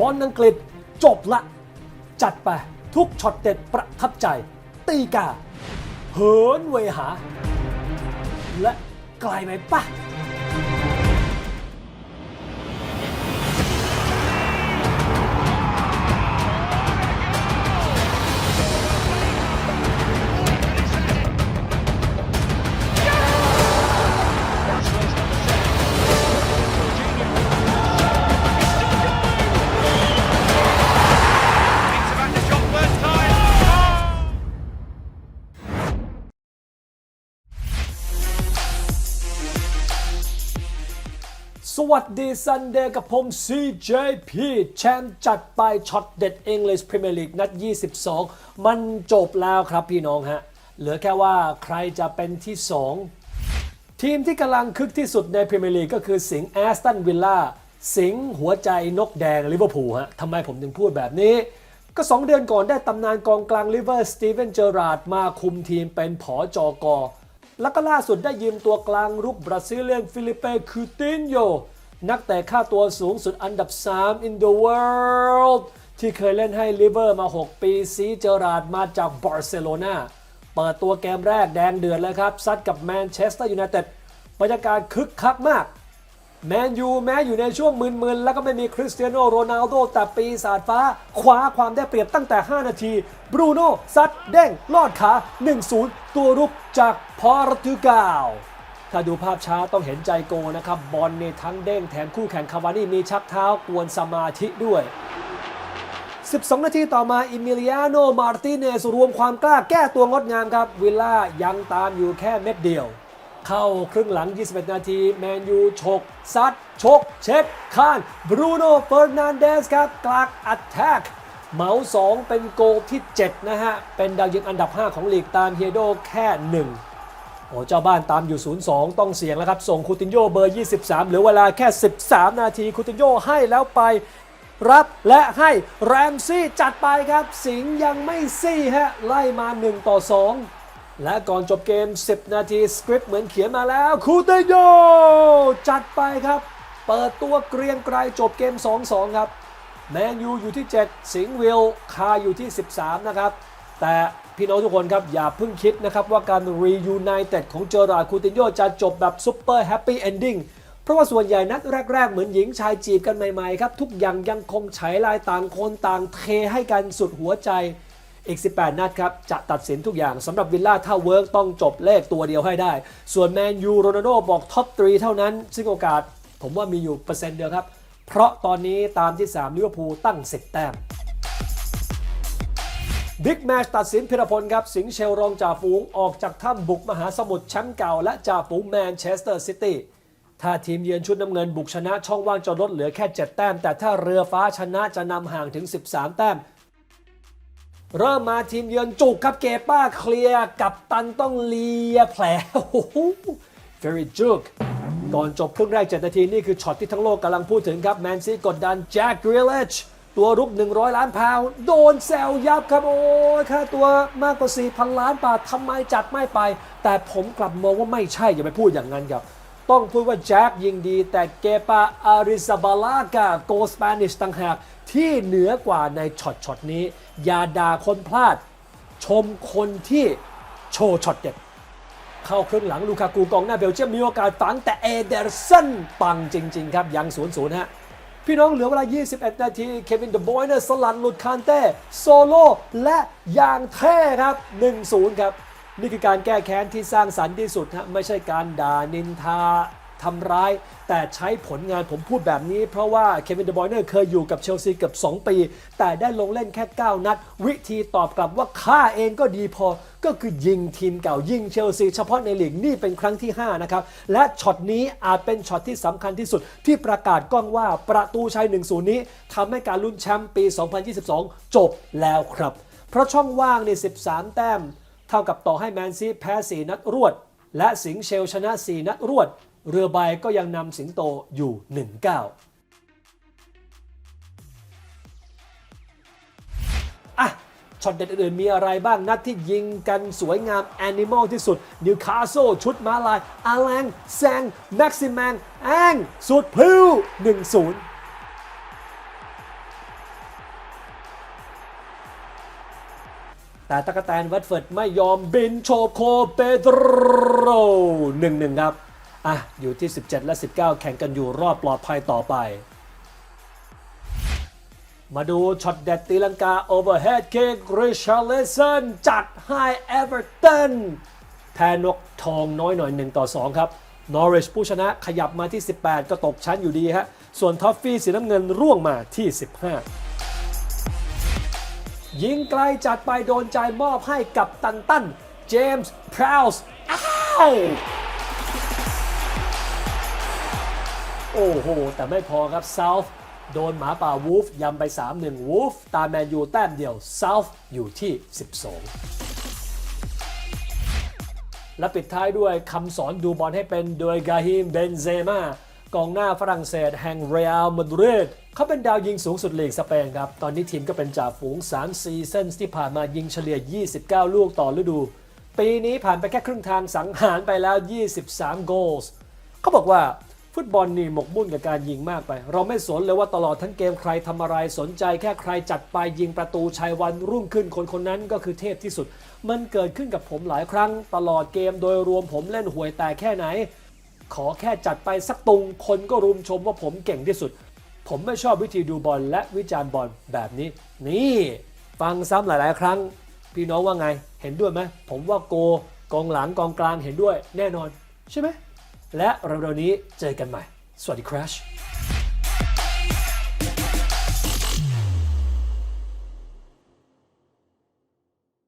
บอลอังกฤษจบละ จัดไปทุกช็อตเด็ดประทับใจ ตีกา เหินเวหา และไกลไหมปะ สวัสดีซันเดย์กับผม CJP แชมป์จัดไปช็อตเด็ด English Premier League นัด 22 มันจบแล้วครับพี่น้องฮะ เหลือแค่ว่าใครจะเป็นที่ 2 ทีมที่กำลังคึกที่สุดในพรีเมียร์ลีกก็คือสิงห์แอสตันวิลล่าสิงห์หัวใจนกแดงลิเวอร์พูลฮะทำไมผมถึงพูดแบบนี้ ก็ 2 เดือนก่อนได้ตำนานกองกลางลิเวอร์สตีเวนเจอราร์ดมาคุมทีมเป็นผอจอกอ แล้วก็ล่าสุดได้ยืมตัวกลางรุกบราซิเลียนฟิลิเปคูตินโยนักแต่ค่าตัวสูงสุดอันดับ 3 in the world ที่เคยเล่นให้ลิเวอร์มา 6 ปีซีเจอราร์ดมาจากบาร์เซโลนาเปิดตัวเกมแรกแดงเดือดเลยครับ ซัดกับแมนเชสเตอร์ยูไนเต็ดบรรยากาศคึกคักมาก แมนยูแม้อยู่ในช่วงมึนๆ แล้วก็ไม่มีคริสเตียโนโรนัลโดแต่ปีศาจฟ้าคว้าความได้เปรียบตั้งแต่ 5 นาที บรูโน่ซัดเด้ง ลอดขา 1-0 ตัวรุกจากโปรตุเกสถ้าดูภาพช้าต้องเห็นใจโกนะครับ บอลในทั้งเด้งแถมคู่แข่งคาวานี่มีชักเท้ากวนสมาธิด้วย 12 นาทีต่อมาอิมิเลียโนมาร์ติเนสรวมความกล้าแก้ตัวงดงามครับวิลล่ายังตามอยู่แค่เม็ดเดียว เข้าครึ่งหลัง 21 นาที แมนยูฉก ซัด ชก เช็ดข้านบรูโน่เฟอร์นันเดสครับ กลากอัดแทกเหมา2 เป็นโกลที่ 7 นะฮะ เป็นดาวยิงอันดับ 5 ของลีกตามเฮโดแค่ 1โอ้เจ้าบ้านตามอยู่ 0-2 ต้องเสียงแล้วครับ ส่งคูตินโยเบอร์ 23 เหลือเวลาแค่ 13 นาที คูตินโยให้แล้วไป รับและให้แรมซี่จัดไปครับ สิงห์ยังไม่ซี่ฮะ ไล่มา 1 ต่อ 2 และก่อนจบเกม 10 นาที สคริปต์เหมือนเขียนมาแล้ว คูเตนโย จัดไปครับ เปิดตัวเกรียงไกรจบเกม 2-2 ครับ แมนยูอยู่ที่ 7 สิงห์วิลคาอยู่ที่ 13 นะครับ แต่พี่น้องทุกคนครับ อย่าเพิ่งคิดนะครับ ว่าการรียูไนเต็ดของเจอราร์คูตินโยจะจบแบบซุปเปอร์แฮปปี้เอนดิ้งเพราะว่าส่วนใหญ่นัดแรก ๆ เหมือนหญิงชายจีบกันใหม่ ๆ ครับ ทุกอย่างยังคงใช้ลายต่างคนต่างเทให้กันสุดหัวใจ อีก 18 นัดครับ จะตัดสินทุกอย่างสำหรับวิลล่าถ้าเวิร์กต้องจบเลขตัวเดียวให้ได้ ส่วนแมนยูโรนัลโดบอกท็อป3เท่านั้น ซึ่งโอกาสผมว่ามีอยู่เปอร์เซ็นต์เดียวครับ เพราะตอนนี้ตามที่3ลิเวอร์พูลตั้ง 10 แต้มบิ๊กแมชตัดสินพิรพลครับ สิงห์เชลรองจ่าฝูงออกจากถ้ำบุกมหาสมุทรแชมป์เก่า และจ่าฝูงแมนเชสเตอร์ซิตี้ถ้าทีมเยือนชุดน้ำเงินบุกชนะช่องว่างจะลดเหลือแค่ 7 แต้ม แต่ถ้าเรือฟ้าชนะจะนำห่างถึง 13 แต้ม เริ่มมาทีมเยือนจุกครับเกป้าเคลียร์กับตันต้องเลียแผลโอ้โห very juk ก่อนจบครึ่งแรก 7 นาที นี่คือช็อตที่ทั้งโลกกำลังพูดถึงครับ แมนซีกดดันแจ็คกริลเลชตัวรุก 100 ล้านพาว โดนแซวยับครับ โอ้ยค่าตัวมากกว่า 4,000 ล้านบาททำไมจัดไม่ไป แต่ผมกลับมองว่าไม่ใช่ อย่าไปพูดอย่างนั้นครับ ต้องพูดว่าแจ็คยิงดี แต่เกปาอาริซาบาลากาโกสเปนิชต่างหากที่เหนือกว่าในช็อตช็อตนี้ อย่าด่าคนพลาด ชมคนที่โชว์ช็อตเด็ด เข้าครึ่งหลังลูคากูกองหน้าเบลเยียมมีโอกาสฝังแต่เอเดอร์สันปังจริง ๆ ครับ ยัง0-0ฮะ พี่น้องเหลือเวลา 21 นาที เควินเดอะบอยเนอร์สลันหลุดคานเต้ โซโล่และอย่างเท่ครับ 1-0 ครับ นี่คือการแก้แค้นที่สร้างสรรค์ที่สุดฮะไม่ใช่การด่านินทา ทำร้าย แต่ใช้ผลงานผมพูดแบบนี้ เพราะว่าเควินเดบอยเนอร์เคยอยู่กับเชลซีเกือบ 2 ปี แต่ได้ลงเล่นแค่ 9 นัด วิธีตอบกลับว่าข้าเองก็ดีพอ ก็คือยิงทีมเก่ายิงเชลซีเฉพาะในลีกนี่เป็นครั้งที่ 5 นะครับ และช็อตนี้อาจเป็นช็อตที่สำคัญที่สุด ที่ประกาศกล้องว่าประตูชัย 1-0 นี้ทำให้การลุ้นแชมป์ปี 2022 จบแล้วครับ เพราะช่องว่างใน 13 แต้ม เท่ากับต่อให้แมนซีแพ้ 4 นัดรวด และสิงเชลชนะ 4 นัดรวด เรือใบก็ยังนำสิงโตอยู่ 19อะช็อตเด็ดอื่นมีอะไรบ้างนัดที่ยิงกันสวยงามแอนิมอลที่สุดนิวคาสเซชุดมาลายอาแลงแซงแม็กซิแมนแองสุดพลิ้ว1-0แต่ตะกะแตนวัตเฟิร์ดไม่ยอมบินโชโคเปโดรหนึ่งหนึ่งครับ อะอยู่ที่ 17 และ 19 แข่งกันอยู่รอบปลอดภัยต่อไป มาดูช็อตเด็ดตีลังกาโอเวอร์เฮดคิกริชาร์ลสันจัดให้เอเวอร์ตันแพ้นกทองน้อยหน่อย 1 ต่อ 2 ครับนอริชผู้ชนะขยับมาที่ 18 ก็ตกชั้นอยู่ดีฮะ ส่วนทอฟฟี่สีน้ำเงินร่วงมาที่ 15 ยิงไกลจัดไปโดนใจมอบให้กับตันตัน เจมส์พราวส์อ้าว โอ้โห แต่ไม่พอครับเซาท์โดนหมาป่าวูฟยำไป 3-1 วูฟตามแมนยูแต้มเดียวเซาท์อยู่ที่ 12 และปิดท้ายด้วยคำสอนดูบอลให้เป็นโดยกาฮิมเบนเซมากองหน้าฝรั่งเศสแห่งเรอัลมาดริดเขาเป็นดาวยิงสูงสุดลีกสเปนครับ ตอนนี้ทีมก็เป็นจ่าฝูง 3 ซีซั่นที่ผ่านมายิงเฉลี่ย 29 ลูกต่อฤดู ปีนี้ผ่านไปแค่ครึ่งทางสังหารไปแล้ว 23 โกลส์เขาบอกว่า ฟุตบอลนี่หมกมุ่นกับการยิงมากไป เราไม่สนเลยว่าตลอดทั้งเกมใครทำอะไรสนใจแค่ใครจัดไปยิงประตูชัยวันรุ่งขึ้นคนคนนั้นก็คือเทพที่สุด มันเกิดขึ้นกับผมหลายครั้ง ตลอดเกมโดยรวมผมเล่นห่วยแต่แค่ไหน ขอแค่จัดไปสักตุงคนก็รุมชมว่าผมเก่งที่สุด ผมไม่ชอบวิธีดูบอลและวิจารณ์บอลแบบนี้ นี่ ฟังซ้ำหลาย ๆ ครั้ง พี่น้องว่าไง เห็นด้วยไหมผมว่าโกกองหลังกองกลางเห็นด้วย แน่นอน ใช่ไหม และเร็วๆนี้เจอกันใหม่ สวัสดีครับ